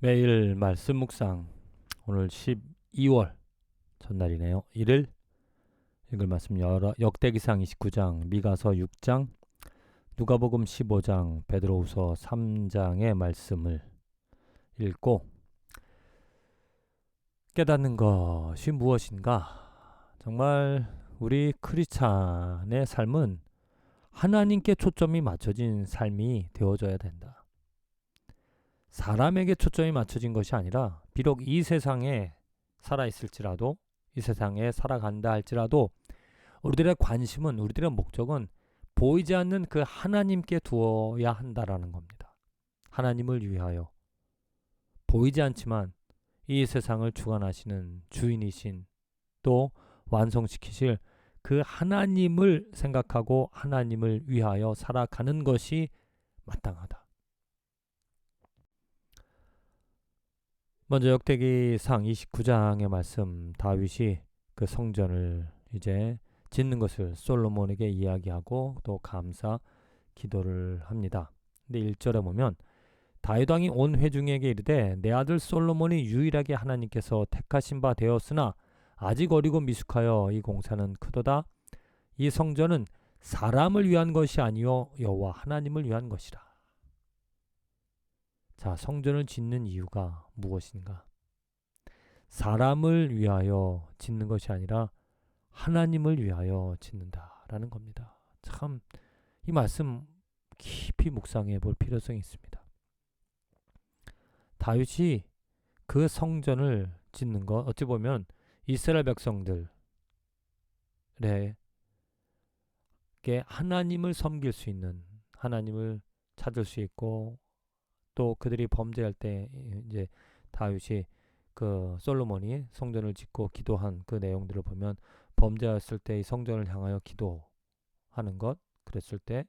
매일 말씀 묵상 오늘 12월 전날이네요. 1일 읽을 말씀 여러 역대기상 29장, 미가서 6장, 누가복음 15장, 베드로후서 3장의 말씀을 읽고 깨닫는 것이 무엇인가? 정말 우리 크리스찬의 삶은 하나님께 초점이 맞춰진 삶이 되어져야 된다. 사람에게 초점이 맞춰진 것이 아니라 비록 이 세상에 살아 있을지라도 이 세상에 살아간다 할지라도 우리들의 관심은 우리들의 목적은 보이지 않는 그 하나님께 두어야 한다라는 겁니다. 하나님을 위하여 보이지 않지만 이 세상을 주관하시는 주인이신 또 완성시키실 그 하나님을 생각하고 하나님을 위하여 살아가는 것이 마땅하다. 먼저 역대기상 29장의 말씀 다윗이 그 성전을 이제 짓는 것을 솔로몬에게 이야기하고 또 감사 기도를 합니다. 근데 1절에 보면 다윗 왕이 온 회중에게 이르되 내 아들 솔로몬이 유일하게 하나님께서 택하신 바 되었으나 아직 어리고 미숙하여 이 공사는 크도다 이 성전은 사람을 위한 것이 아니요 여호와 하나님을 위한 것이라. 자, 성전을 짓는 이유가 무엇인가? 사람을 위하여 짓는 것이 아니라 하나님을 위하여 짓는다라는 겁니다. 참 이 말씀 깊이 묵상해 볼 필요성이 있습니다. 다윗이 그 성전을 짓는 것 어찌 보면 이스라엘 백성들에게 하나님을 섬길 수 있는 하나님을 찾을 수 있고 또 그들이 범죄할 때 이제 다윗이 그 솔로몬이 성전을 짓고 기도한 그 내용들을 보면 범죄했을 때 이 성전을 향하여 기도하는 것 그랬을 때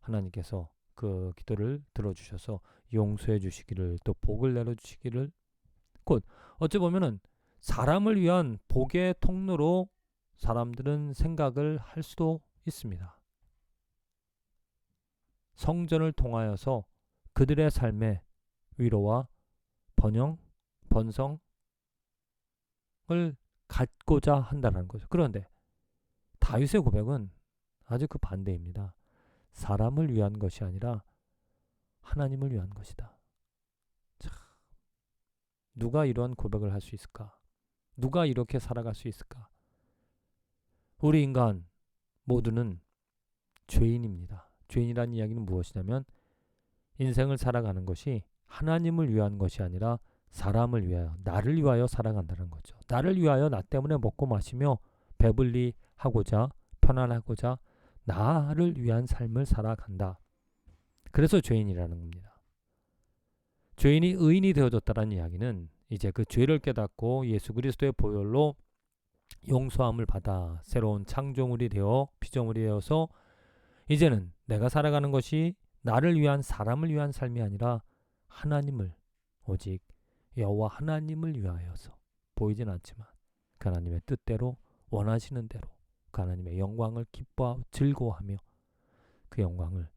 하나님께서 그 기도를 들어주셔서 용서해 주시기를 또 복을 내려 주시기를 곧 어찌 보면은 사람을 위한 복의 통로로 사람들은 생각을 할 수도 있습니다. 성전을 통하여서 그들의 삶의 위로와 번영, 번성을 갖고자 한다는 거죠. 그런데 다윗의 고백은 아주 그 반대입니다. 사람을 위한 것이 아니라 하나님을 위한 것이다. 참, 누가 이러한 고백을 할 수 있을까? 누가 이렇게 살아갈 수 있을까? 우리 인간 모두는 죄인입니다. 죄인이라는 이야기는 무엇이냐면 인생을 살아가는 것이 하나님을 위한 것이 아니라 사람을 위하여 나를 위하여 살아간다는 거죠. 나를 위하여 나 때문에 먹고 마시며 배불리 하고자 편안하고자 나를 위한 삶을 살아간다. 그래서 죄인이라는 겁니다. 죄인이 의인이 되어졌다는 이야기는 이제 그 죄를 깨닫고 예수 그리스도의 보혈로 용서함을 받아 새로운 창조물이 되어 피조물이 되어서 이제는 내가 살아가는 것이 나를 위한 사람을 위한 삶이 아니라 하나님을 오직 여호와 하나님을 위하여서 보이진 않지만 그 하나님의 뜻대로 원하시는 대로 그 하나님의 영광을 기뻐하고 즐거워하며 그 영광을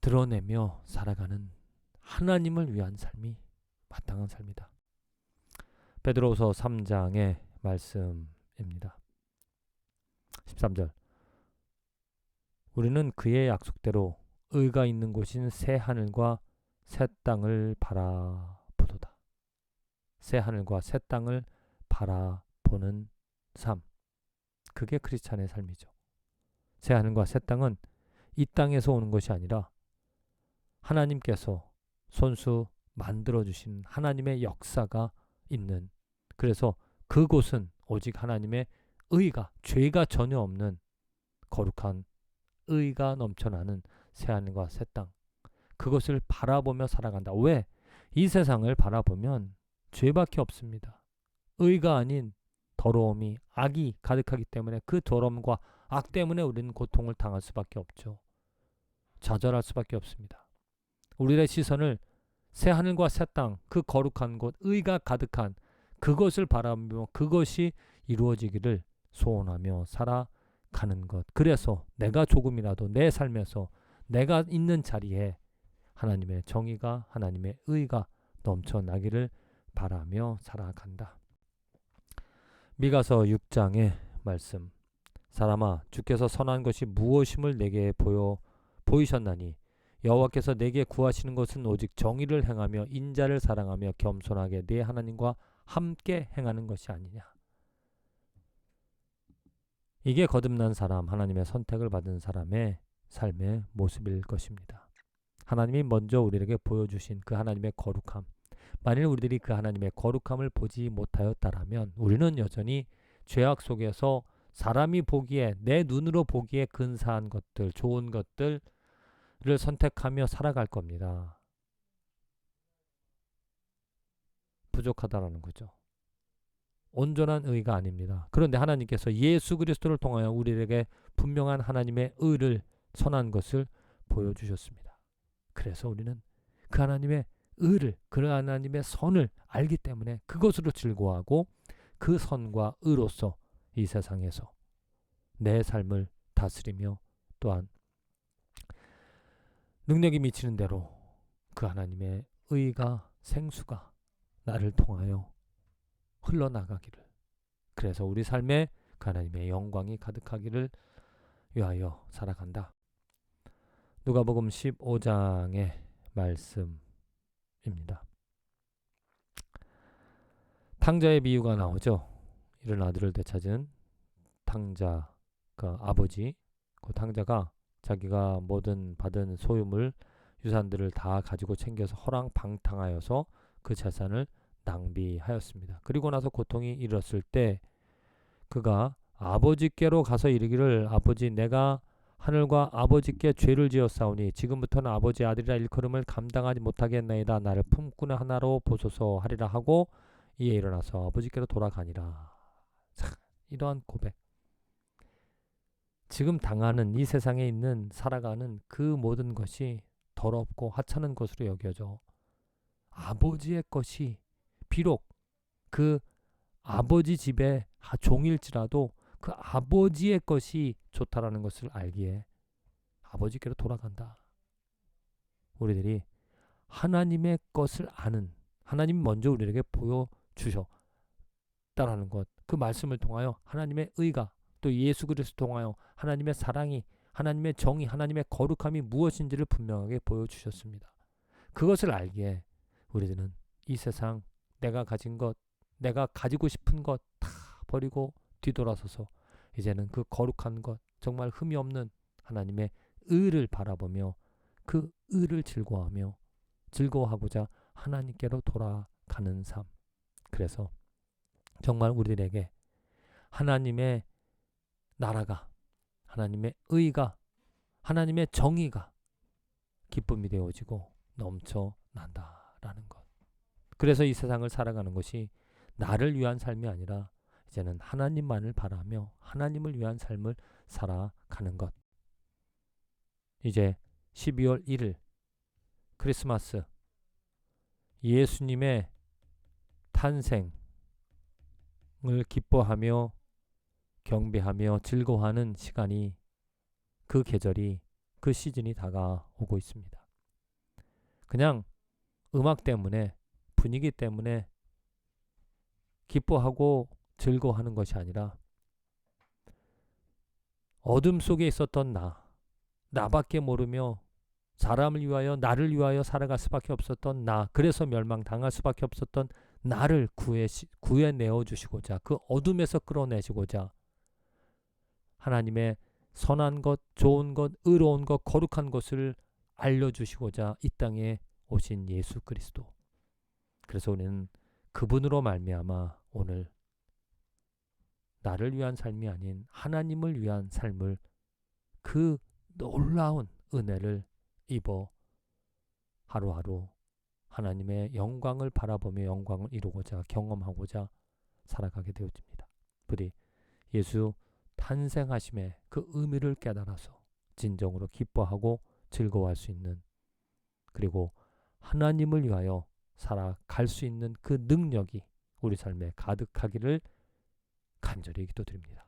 드러내며 살아가는 하나님을 위한 삶이 마땅한 삶이다. 베드로서 3장의 말씀입니다. 13절 우리는 그의 약속대로 의가 있는 곳인 새 하늘과 새 땅을 바라보도다. 새 하늘과 새 땅을 바라보는 삶. 그게 크리스찬의 삶이죠. 새 하늘과 새 땅은 이 땅에서 오는 것이 아니라 하나님께서 손수 만들어 주신 하나님의 역사가 있는 그래서 그곳은 오직 하나님의 의가 죄가 전혀 없는 거룩한 의가 넘쳐나는 새하늘과 새 땅. 그것을 바라보며 살아간다. 왜? 이 세상을 바라보면 죄밖에 없습니다. 의가 아닌 더러움이 악이 가득하기 때문에 그 더러움과 악 때문에 우리는 고통을 당할 수밖에 없죠. 좌절할 수밖에 없습니다. 우리의 시선을 새 하늘과 새 땅, 그 거룩한 곳, 의가 가득한 그것을 바라보며 그것이 이루어지기를 소원하며 살아 가는 것. 그래서 내가 조금이라도 내 삶에서 내가 있는 자리에 하나님의 정의가 하나님의 의가 넘쳐나기를 바라며 살아간다. 미가서 6장의 말씀 사람아 주께서 선한 것이 무엇임을 내게 보여 보이셨나니 여호와께서 내게 구하시는 것은 오직 정의를 행하며 인자를 사랑하며 겸손하게 내 하나님과 함께 행하는 것이 아니냐. 이게 거듭난 사람, 하나님의 선택을 받은 사람의 삶의 모습일 것입니다. 하나님이 먼저 우리에게 보여주신 그 하나님의 거룩함. 만일 우리들이 그 하나님의 거룩함을 보지 못하였다라면 우리는 여전히 죄악 속에서 사람이 보기에 내 눈으로 보기에 근사한 것들, 좋은 것들을 선택하며 살아갈 겁니다. 부족하다라는 거죠. 온전한 의가 아닙니다. 그런데 하나님께서 예수 그리스도를 통하여 우리에게 분명한 하나님의 의를 선한 것을 보여주셨습니다. 그래서 우리는 그 하나님의 의를, 그 하나님의 선을 알기 때문에 그것으로 즐거워하고 그 선과 의로서 이 세상에서 내 삶을 다스리며 또한 능력이 미치는 대로 그 하나님의 의가 생수가 나를 통하여 흘러나가기를 그래서 우리 삶에 그 하나님의 영광이 가득하기를 위하여 살아간다. 누가복음 15장의 말씀입니다. 탕자의 비유가 나오죠. 이런 아들을 되찾은 탕자 그 아버지 그 탕자가 자기가 모든 받은 소유물 유산들을 다 가지고 챙겨서 허랑방탕하여서 그 재산을 낭비하였습니다. 그리고 나서 고통이 일었을 때 그가 아버지께로 가서 이르기를 아버지 내가 하늘과 아버지께 죄를 지었사오니 지금부터는 아버지 아들이라 일컬음을 감당하지 못하겠나이다 나를 품꾼 하나로 보소서 하리라 하고 이에 일어나서 아버지께로 돌아가니라. 참, 이러한 고백. 지금 당하는 이 세상에 있는 살아가는 그 모든 것이 더럽고 하찮은 것으로 여겨져 아버지의 것이 비록 그 아버지 집의 종일지라도 그 아버지의 것이 좋다라는 것을 알기에 아버지께로 돌아간다. 우리들이 하나님의 것을 아는 하나님 먼저 우리에게 보여 주셨다라는 것. 그 말씀을 통하여 하나님의 의가 또 예수 그리스도 통하여 하나님의 사랑이 하나님의 정의 하나님의 거룩함이 무엇인지를 분명하게 보여 주셨습니다. 그것을 알기에 우리들은 이 세상 내가 가진 것, 내가 가지고 싶은 것 다 버리고 뒤돌아서서 이제는 그 거룩한 것, 정말 흠이 없는 하나님의 의를 바라보며 그 의를 즐거워하며 즐거워하고자 하나님께로 돌아가는 삶. 그래서 정말 우리들에게 하나님의 나라가 하나님의 의가 하나님의 정의가 기쁨이 되어지고 넘쳐난다라는 것. 그래서 이 세상을 살아가는 것이 나를 위한 삶이 아니라 이제는 하나님만을 바라며 하나님을 위한 삶을 살아가는 것. 이제 12월 1일 크리스마스 예수님의 탄생을 기뻐하며 경배하며 즐거워하는 시간이 그 계절이 그 시즌이 다가오고 있습니다. 그냥 음악 때문에 분위기 때문에 기뻐하고 즐거워하는 것이 아니라 어둠 속에 있었던 나, 나밖에 모르며 사람을 위하여 나를 위하여 살아갈 수밖에 없었던 나, 그래서 멸망당할 수밖에 없었던 나를 구해 구해 내어 주시고자 그 어둠에서 끌어내시고자 하나님의 선한 것, 좋은 것, 의로운 것, 거룩한 것을 알려 주시고자 이 땅에 오신 예수 그리스도. 그래서 우리는 그분으로 말미암아 오늘 나를 위한 삶이 아닌 하나님을 위한 삶을 그 놀라운 은혜를 입어 하루하루 하나님의 영광을 바라보며 영광을 이루고자 경험하고자 살아가게 되어집니다. 부디 예수 탄생하심의 그 의미를 깨달아서 진정으로 기뻐하고 즐거워할 수 있는 그리고 하나님을 위하여 살아갈 수 있는 그 능력이 우리 삶에 가득하기를 간절히 기도드립니다.